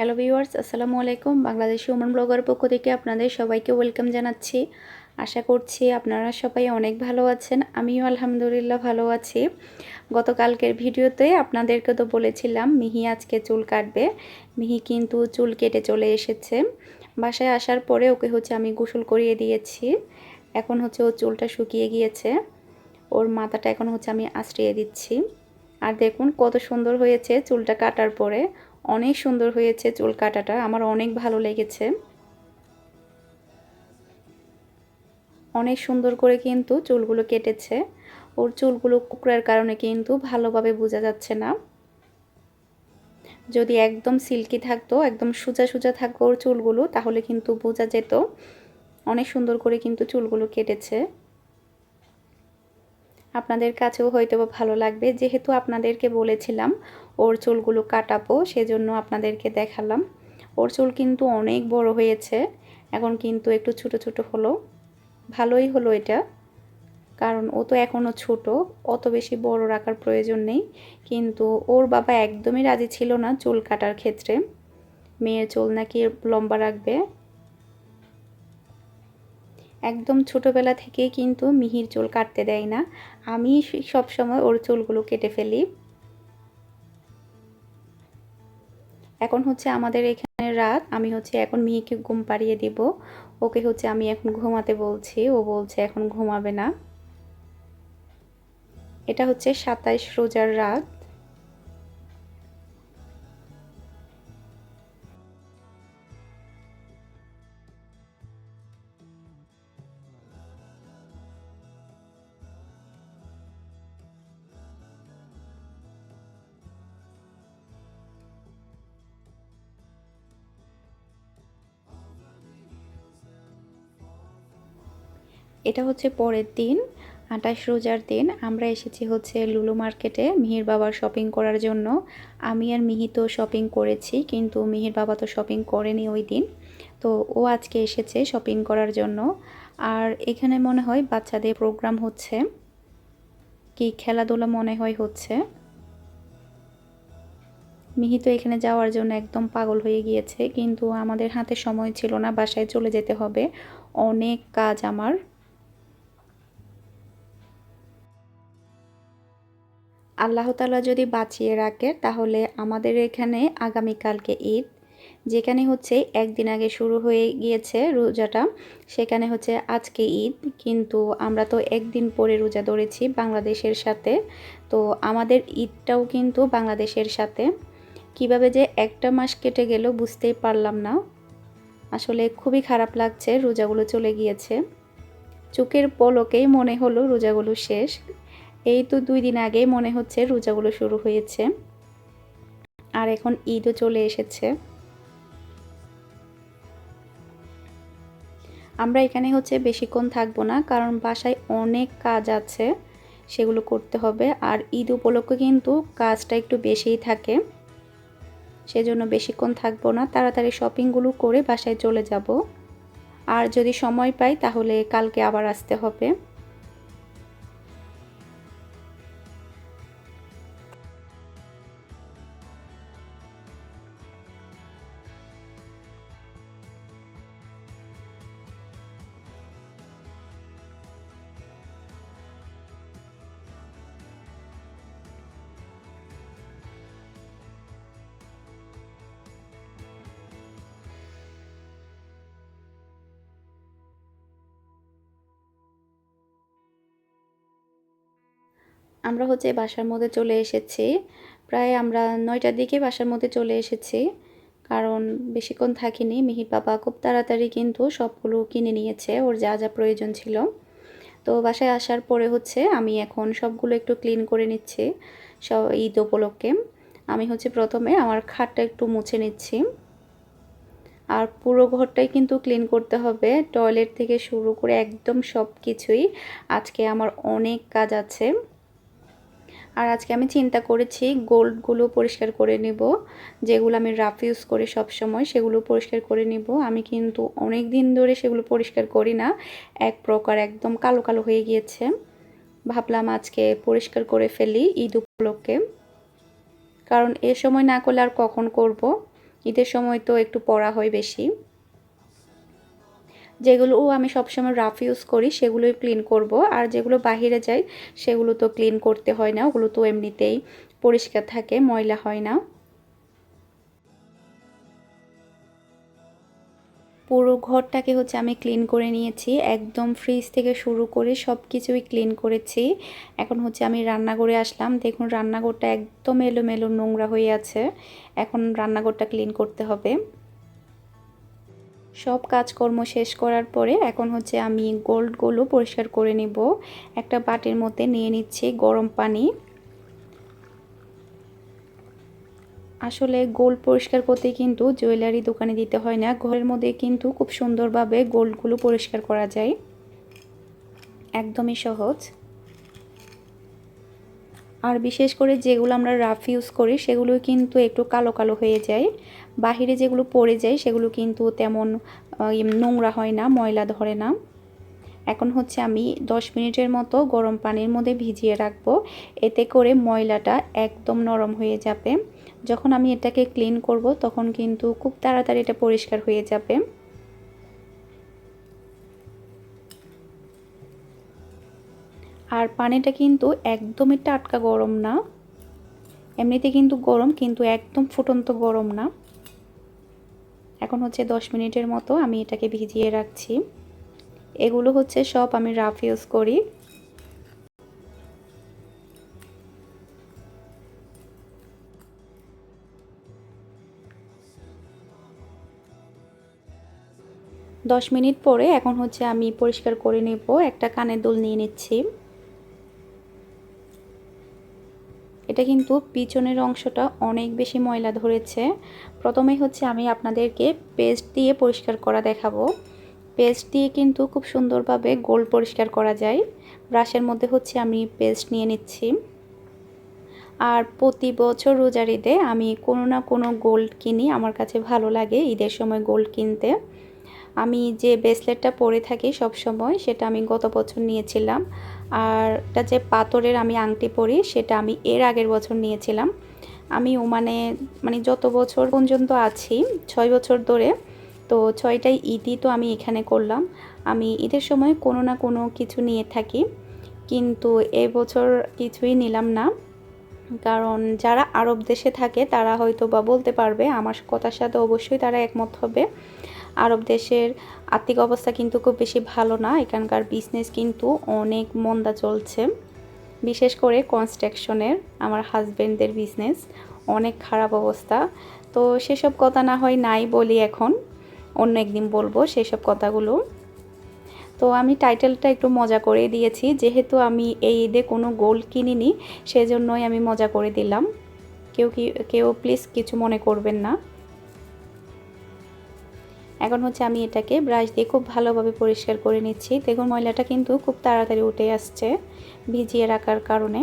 Hello viewers, আসসালামু আলাইকুম। Bangladeshi Oman blogger পক্ষ থেকে আপনাদের সবাইকে ওয়েলকাম জানাচ্ছি। আশা করছি আপনারা সবাই অনেক ভালো আছেন, আমিও আলহামদুলিল্লাহ ভালো আছি। গতকালকের ভিডিওতে আপনাদেরকে তো বলেছিলাম, মিহি আজকে চুল কাটবে। মিহি কিন্তু চুল কেটে চলে এসেছে। বাসায় আসার পরে ওকে হচ্ছে আমি গোসল করিয়ে দিয়েছি। এখন হচ্ছে ও চুলটা শুকিয়ে গিয়েছে। ওর মাথাটা এখন হচ্ছে আমি আশ্রিয়ে দিচ্ছি। আর দেখুন কত সুন্দর হয়েছে চুলটা কাটার পরে। অনেক সুন্দর হয়েছে চুল কাটাটা, আমার অনেক ভালো লেগেছে। অনেক সুন্দর করে কিন্তু চুলগুলো কেটেছে। ওর চুলগুলো কুকড়ার কারণে কিন্তু ভালোভাবে বোঝা যাচ্ছে না। যদি একদম সিল্কি থাকতো, একদম সোজা সোজা থাকতো ওর চুলগুলো, তাহলে কিন্তু বোঝা যেত অনেক সুন্দর করে কিন্তু চুলগুলো কেটেছে। আপনাদের কাছেও হয়তো ভালো লাগবে, যেহেতু আপনাদেরকে বলেছিলাম ওর চুলগুলো কাটাবো, সেজন্য আপনাদেরকে দেখালাম। ওর চুল কিন্তু অনেক বড় হয়েছে, এখন কিন্তু একটু ছোট ছোট হলো। ভালোই হলো এটা, কারণ ও তো এখনও ছোট, অত বেশি বড় রাখার প্রয়োজন নেই। কিন্তু ওর বাবা একদমই রাজি ছিল না চুল কাটার ক্ষেত্রে। মেয়ের চুল নাকি লম্বা রাখবে। একদম ছোটোবেলা থেকেই কিন্তু মিহির চুল কাটতে দেয় না। আমি সবসময় ওর চুলগুলো কেটে ফেলি। এখন হচ্ছে আমাদের এখানে রাত। আমি হচ্ছে এখন মেয়েকে ঘুম পাড়িয়ে দিব। ওকে হচ্ছে আমি এখন ঘুমাতে বলছি। ও বলছে এখন ঘুমাবে না। এটা হচ্ছে সাতাইশ রোজার রাত। এটা হচ্ছে পরের দিন, আঠাশ রোজার দিন। আমরা এসেছি হচ্ছে লুলু মার্কেটে মিহির বাবার শপিং করার জন্য। আমি আর মিহি তো শপিং করেছি, কিন্তু মিহির বাবা তো শপিং করেনি ওই দিন। তো ও আজকে এসেছে শপিং করার জন্য। আর এখানে মনে হয় বাচ্চাদের প্রোগ্রাম হচ্ছে। কি খেলাধুলা মনে হয় হচ্ছে। মিহি তো এখানে যাওয়ার জন্য একদম পাগল হয়ে গিয়েছে, কিন্তু আমাদের হাতে সময় ছিল না, বাসায় চলে যেতে হবে। অনেক কাজ আমার। আল্লাহ তালা যদি বাঁচিয়ে রাখে, তাহলে আমাদের এখানে আগামীকালকে ঈদ, যেখানে হচ্ছে একদিন আগে শুরু হয়ে গিয়েছে রোজাটা, সেখানে হচ্ছে আজকে ঈদ। কিন্তু আমরা তো একদিন পরে রোজা ধরেছি বাংলাদেশের সাথে। তো আমাদের ঈদটাও কিন্তু বাংলাদেশের সাথে। কীভাবে যে একটা মাস কেটে গেল বুঝতেই পারলাম না। আসলে খুবই খারাপ লাগছে রোজাগুলো চলে গিয়েছে। চোখের পলকেই মনে হলো রোজাগুলো শেষ। এই তো দুই দিন আগেই মনে হচ্ছে রোজাগুলো শুরু হয়েছে। আর এখন ঈদও চলে এসেছে। আমরা এখানে হচ্ছে বেশিক্ষণ থাকব না, কারণ বাসায় অনেক কাজ আছে, সেগুলো করতে হবে। আর ঈদ উপলক্ষে কিন্তু কাজটা একটু বেশিই থাকে, সেজন্য বেশিক্ষণ থাকব না। তাড়াতাড়ি শপিংগুলো করে বাসায় চলে যাব। আর যদি সময় পাই তাহলে কালকে আবার আসতে হবে। আমরা হচ্ছে বাসার মধ্যে চলে এসেছি। প্রায় আমরা নয়টার দিকে বাসার মধ্যে চলে এসেছি। কারণ বেশিক্ষণ থাকিনি, মিহির বাবা খুব তাড়াতাড়ি কিন্তু সবগুলো কিনে নিয়েছে, ওর যা যা প্রয়োজন ছিল। তো বাসায় আসার পরে হচ্ছে আমি এখন সবগুলো একটু ক্লিন করে নিচ্ছি, সব ঈদ উপলক্ষে। আমি হচ্ছে প্রথমে আমার খাটটা একটু মুছে নিচ্ছি। আর পুরো ঘরটাই কিন্তু ক্লিন করতে হবে। টয়লেট থেকে শুরু করে একদম সব কিছুই আজকে আমার অনেক কাজ আছে। আর আজকে আমি চিন্তা করেছি গোল্ডগুলো পরিষ্কার করে নেব, যেগুলো আমি রাফ ইউজ করি সব সময় সেগুলো পরিষ্কার করে নেব। আমি কিন্তু অনেক দিন ধরে সেগুলো পরিষ্কার করি না, এক প্রকার একদম কালো কালো হয়ে গিয়েছে। ভাবলাম আজকে পরিষ্কার করে ফেলি ঈদ উপলক্ষে। কারণ এ সময় না করলে আর কখন করব? ঈদের সময় তো একটু পড়া হয় বেশি। যেগুলো আমি সবসময় রাফ ইউজ করি, সেগুলোই ক্লিন করব। আর যেগুলো বাহিরে যায় সেগুলো তো ক্লিন করতে হয় না, ওগুলো তো এমনিতেই পরিষ্কার থাকে, ময়লা হয় না। পুরো ঘরটাকে হচ্ছে আমি ক্লিন করে নিয়েছি, একদম ফ্রিজ থেকে শুরু করে সব কিছুই ক্লিন করেছি। এখন হচ্ছে আমি রান্নাঘরে আসলাম, দেখুন রান্নাঘরটা একদম এলোমেলো নোংরা হয়ে আছে, এখন রান্নাঘরটা ক্লিন করতে হবে। সব কাজকর্ম শেষ করার পরে এখন হচ্ছে আমি গোল্ডগুলো পরিষ্কার করে নিব। একটা বাটির মধ্যে নিয়ে নিচ্ছি গরম পানি। আসলে গোল্ড পরিষ্কার করতে কিন্তু জুয়েলারি দোকানে দিতে হয় না। ঘরের মধ্যে কিন্তু খুব সুন্দরভাবে গোল্ডগুলো পরিষ্কার করা যায়। একদমই সহজ। আর বিশেষ করে যেগুলো আমরা রাফ ইউজ করি সেগুলো কিন্তু একটু কালো কালো হয়ে যায়। বাহিরে যেগুলো পড়ে যায়, সেগুলো কিন্তু তেমন নোংরা হয় না, ময়লা ধরে না। এখন হচ্ছে আমি 10 মিনিটের মতো গরম পানির মধ্যে ভিজিয়ে রাখব। এতে করে ময়লাটা একদম নরম হয়ে যাবে। যখন আমি এটাকে ক্লিন করব, তখন কিন্তু খুব তাড়াতাড়ি এটা পরিষ্কার হয়ে যাবে। আর পানিটা কিন্তু একদমই টাটকা গরম না। এমনিতে কিন্তু গরম, কিন্তু একদম ফুটন্ত গরম না। এখন হচ্ছে 10 মিনিটের মতো আমি এটাকে ভিজিয়ে রাখছি। এগুলো হচ্ছে সব আমি রাফ ইউজ করি। দশ মিনিট পরে এখন হচ্ছে আমি পরিষ্কার করে নেব। একটা কানের দুল নিয়ে নিচ্ছি। এটা কিন্তু পিছনের অংশটা অনেক বেশি ময়লা ধরেছে। প্রথমেই হচ্ছে আমি আপনাদেরকে পেস্ট দিয়ে পরিষ্কার করা দেখাবো। পেস্ট দিয়ে কিন্তু খুব সুন্দরভাবে গোল পরিষ্কার করা যায়। ব্রাশের মধ্যে হচ্ছে আমি পেস্ট নিয়ে নিচ্ছি। আর প্রতি বছর রোজার ঈদে আমি কোনো না কোনো গোল্ড কিনি, আমার কাছে ভালো লাগে ঈদের সময় গোল্ড কিনতে। আমি যে ব্রেসলেটটা পরে থাকি সব সময় সেটা আমি গত বছর নিয়েছিলাম। আর এটা যে পাথরের আমি আংটি পরি, সেটা আমি এর আগের বছর নিয়েছিলাম। আমি ওমানে মানে যত বছর পর্যন্ত আছি, ছয় বছর ধরে, তো ছয়টাই ঈদই তো আমি এখানে করলাম। আমি ঈদের সময় কোনো না কোনো কিছু নিয়ে থাকি, কিন্তু এবছর কিছুই নিলাম না। কারণ যারা আরব দেশে থাকে, তারা হয়তো বা বলতে পারবে, আমার কথার সাথে অবশ্যই তারা একমত হবে। আরব দেশের আর্থিক অবস্থা কিন্তু খুব বেশি ভালো না, এখানকার বিজনেস কিন্তু অনেক মন্দা চলছে। বিশেষ করে কনস্ট্রাকশনের আমার হাজব্যান্ডদের বিজনেস অনেক খারাপ অবস্থা। তো সেসব কথা না হয় নাই বলি এখন, অন্য একদিন বলব সেসব কথাগুলো। তো আমি টাইটেলটা একটু মজা করে দিয়েছি। যেহেতু আমি এই ঈদে কোনো গোল্ড কিনিনি, সেজন্যই আমি মজা করে দিলাম। কেউ কি, কেউ প্লিজ কিছু মনে করবেন না। এখন হচ্ছে আমি এটাকে ব্রাশ দিয়ে খুব ভালোভাবে পরিষ্কার করে নিচ্ছি। দেখুন, ময়লাটা কিন্তু খুব তাড়াতাড়ি উঠে আসছে ভিজিয়ে রাখার কারণে।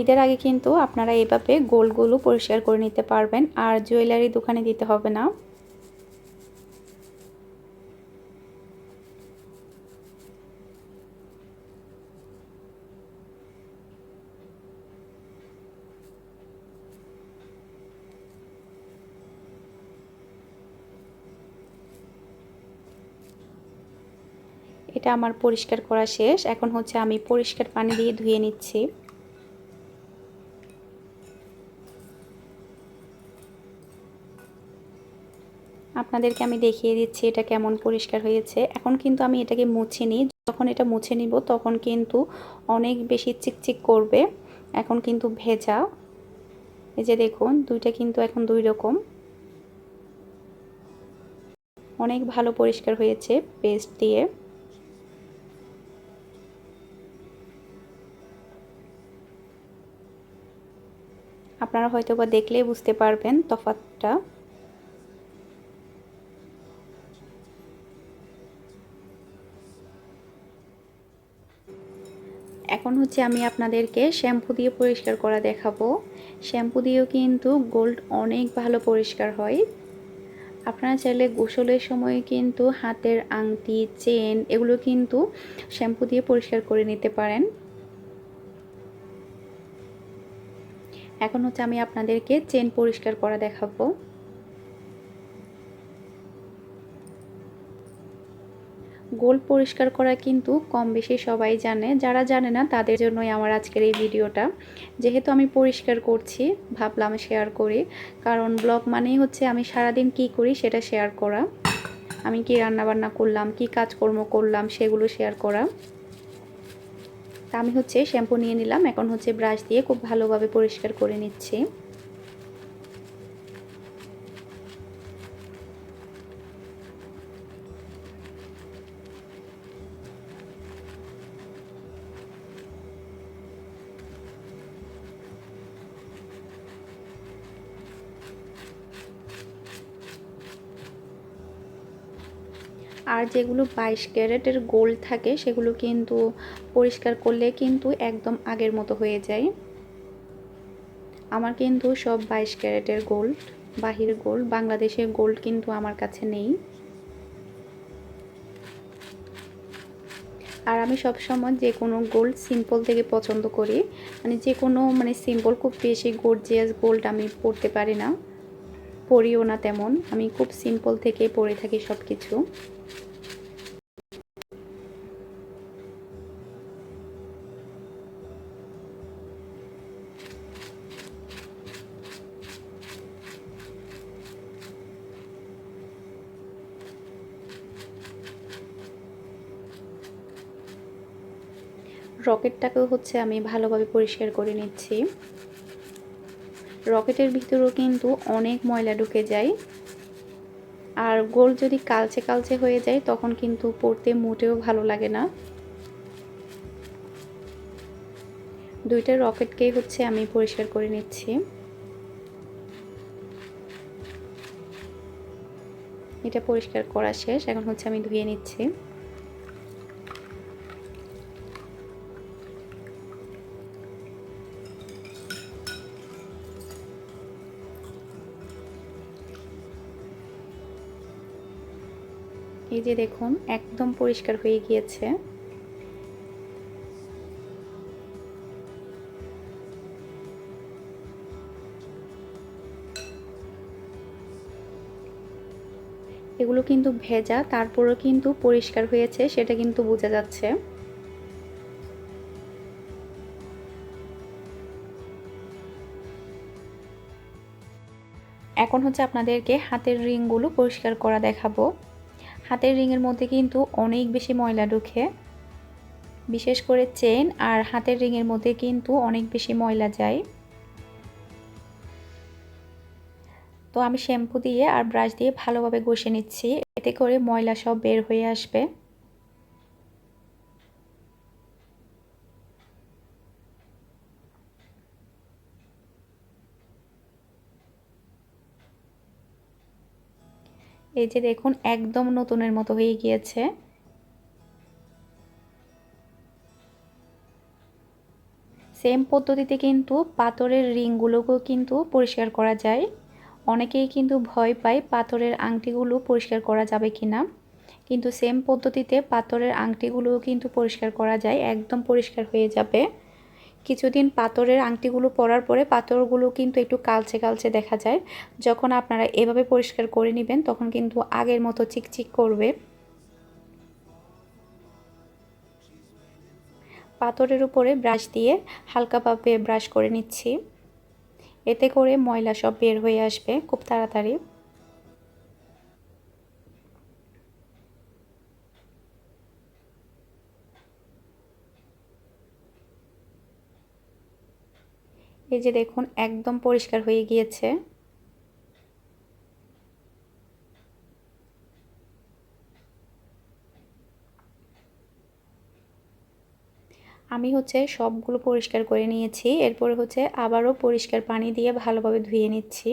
ঈদের আগে কিন্তু আপনারা এভাবে গোলগুলো পরিষ্কার করে নিতে পারবেন আর জুয়েলারি দোকানে দিতে হবে না। এটা আমার পরিষ্কার করা শেষ। এখন হচ্ছে আমি পরিষ্কার পানি দিয়ে ধুয়ে নিচ্ছি। আপনাদেরকে আমি দেখিয়ে দিচ্ছি এটা কেমন পরিষ্কার হয়েছে। এখন কিন্তু আমি এটাকে মুছে নিই। যখন এটা মুছে নিব, তখন কিন্তু অনেক বেশি চিকচিক করবে। এখন কিন্তু ভেজা। এই যে দেখুন, দুইটা কিন্তু এখন দুই রকম। অনেক ভালো পরিষ্কার হয়েছে পেস্ট দিয়ে। আপনারা হয়তো বা দেখলেই বুঝতে পারবেন তফাতটা। এখন হচ্ছে আমি আপনাদেরকে শ্যাম্পু দিয়ে পরিষ্কার করা দেখাবো। শ্যাম্পু দিয়েও কিন্তু গোল্ড অনেক ভালো পরিষ্কার হয়। আপনারা চাইলে গোসলের সময় কিন্তু হাতের আংটি, চেন এগুলো কিন্তু শ্যাম্পু দিয়ে পরিষ্কার করে নিতে পারেন। এখন হচ্ছে আমি আপনাদেরকে চেন পরিষ্কার করা দেখাবো। গোল পরিষ্কার করা কিন্তু কম বেশি সবাই জানে। যারা জানে না, তাদের জন্যই আমার আজকের এই ভিডিওটা। যেহেতু আমি পরিষ্কার করছি, ভাবলাম শেয়ার করি। কারণ ব্লগ মানেই হচ্ছে আমি সারাদিন কি করি সেটা শেয়ার করা। আমি কি রান্নাবান্না করলাম, কি কাজকর্ম করলাম সেগুলো শেয়ার করা। তা আমি হচ্ছে শ্যাম্পু নিয়ে নিলাম, এখন হচ্ছে ব্রাশ দিয়ে খুব ভালোভাবে পরিষ্কার করে নিচ্ছি। আর যেগুলো বাইশ ক্যারেটের গোল্ড থাকে, সেগুলো কিন্তু পরিষ্কার করলে কিন্তু একদম আগের মতো হয়ে যায়। আমার কিন্তু সব বাইশ ক্যারেটের গোল্ড বাহির গোল্ড বাংলাদেশের গোল্ড কিন্তু আমার কাছে নেই। আর আমি সবসময় যে কোনো গোল্ড সিম্পল থেকে পছন্দ করি। মানে যে কোনো মানে সিম্পল খুব বেশি গর্জিয়াস গোল্ড আমি পরতে পারি না। পরিও না তেমন। আমি খুব সিম্পল থেকে পরে থাকি সব কিছু রকেটটাকেও হচ্ছে আমি ভালোভাবে পরিষ্কার করে নিচ্ছি। রকেটের ভিতরেও কিন্তু অনেক ময়লা ঢুকে যায়। আর গোল যদি কালচে কালচে হয়ে যায়, তখন কিন্তু পড়তে মোটেও ভালো লাগে না। দুইটা রকেটকেই হচ্ছে আমি পরিষ্কার করে নিচ্ছি। এটা পরিষ্কার করা শেষ, এখন হচ্ছে আমি ধুয়ে নিচ্ছি। এই যে দেখুন, একদম পরিষ্কার হয়ে গিয়েছে। এগুলো কিন্তু ভেজা, তারপরও কিন্তু পরিষ্কার হয়েছে, সেটা কিন্তু বোঝা যাচ্ছে। এখন হচ্ছে আপনাদেরকে হাতের রিংগুলো পরিষ্কার করা দেখাবো। হাতের রিংয়ের মধ্যে কিন্তু অনেক বেশি ময়লা ঢুকে। বিশেষ করে চেন আর হাতের রিংয়ের মধ্যে কিন্তু অনেক বেশি ময়লা যায়। তো আমি শ্যাম্পু দিয়ে আর ব্রাশ দিয়ে ভালোভাবে ঘষে নিচ্ছি। এতে করে ময়লা সব বের হয়ে আসবে। এই যে দেখুন, একদম নতুনের মতো হয়ে গিয়েছে। সেম পদ্ধতিতে কিন্তু পাথরের রিংগুলোকেও কিন্তু পরিষ্কার করা যায়। অনেকেই কিন্তু ভয় পায় পাথরের আংটিগুলো পরিষ্কার করা যাবে কি না কিন্তু সেম পদ্ধতিতে পাথরের আংটিগুলোও কিন্তু পরিষ্কার করা যায়, একদম পরিষ্কার হয়ে যাবে। কিছুদিন পাথরের আংটিগুলো পরার পরে পাথরগুলো কিন্তু একটু কালচে কালচে দেখা যায়। যখন আপনারা এভাবে পরিষ্কার করে নেবেন, তখন কিন্তু আগের মতো চিকচিক করবে। পাথরের উপরে ব্রাশ দিয়ে হালকাভাবে ব্রাশ করে নিচ্ছি। এতে করে ময়লা সব বের হয়ে আসবে খুব তাড়াতাড়ি। এই যে দেখুন, একদম পরিষ্কার হয়ে গিয়েছে। আমি হচ্ছে সবগুলো পরিষ্কার করে নিয়েছি, এরপরে হচ্ছে আবারও পরিষ্কার পানি দিয়ে ভালোভাবে ধুয়ে নিচ্ছি।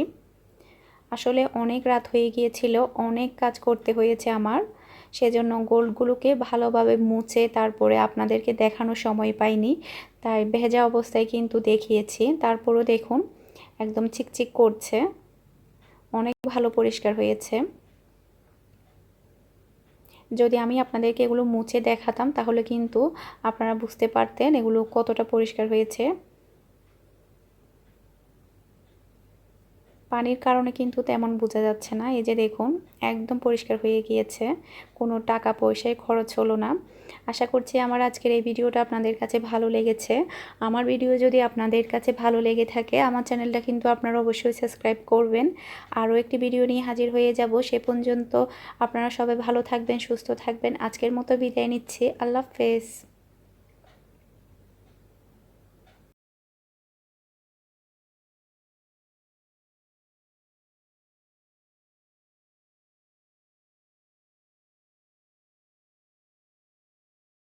আসলে অনেক রাত হয়ে গিয়েছিল, অনেক কাজ করতে হয়েছে আমার। সেজন্য গোলগুলোকে ভালোভাবে মুছে তারপরে আপনাদেরকে দেখানোর সময় পাইনি। তাই ভেজা অবস্থায় কিন্তু দেখিয়েছি। তারপরও দেখুন, একদম চিকচিক করছে। অনেক ভালো পরিষ্কার হয়েছে। যদি আমি আপনাদেরকে এগুলো মুছে দেখাতাম, তাহলে কিন্তু আপনারা বুঝতে পারতেন এগুলো কতটা পরিষ্কার হয়েছে। পানির কারণে কিন্তু তেমন বোঝা যাচ্ছে না। এই যে দেখুন, একদম পরিষ্কার হয়ে গিয়েছে। কোনো টাকা পয়সায় খরচ হলো না। আশা করছি আমার আজকের এই ভিডিওটা আপনাদের কাছে ভালো লেগেছে। আমার ভিডিও যদি আপনাদের কাছে ভালো লেগে থাকে, আমার চ্যানেলটা কিন্তু আপনারা অবশ্যই সাবস্ক্রাইব করবেন। আরও একটি ভিডিও নিয়ে হাজির হয়ে যাব। সে পর্যন্ত আপনারা সবাই ভালো থাকবেন, সুস্থ থাকবেন। আজকের মতো বিদায় নিচ্ছি। আল্লাহ হাফেজ।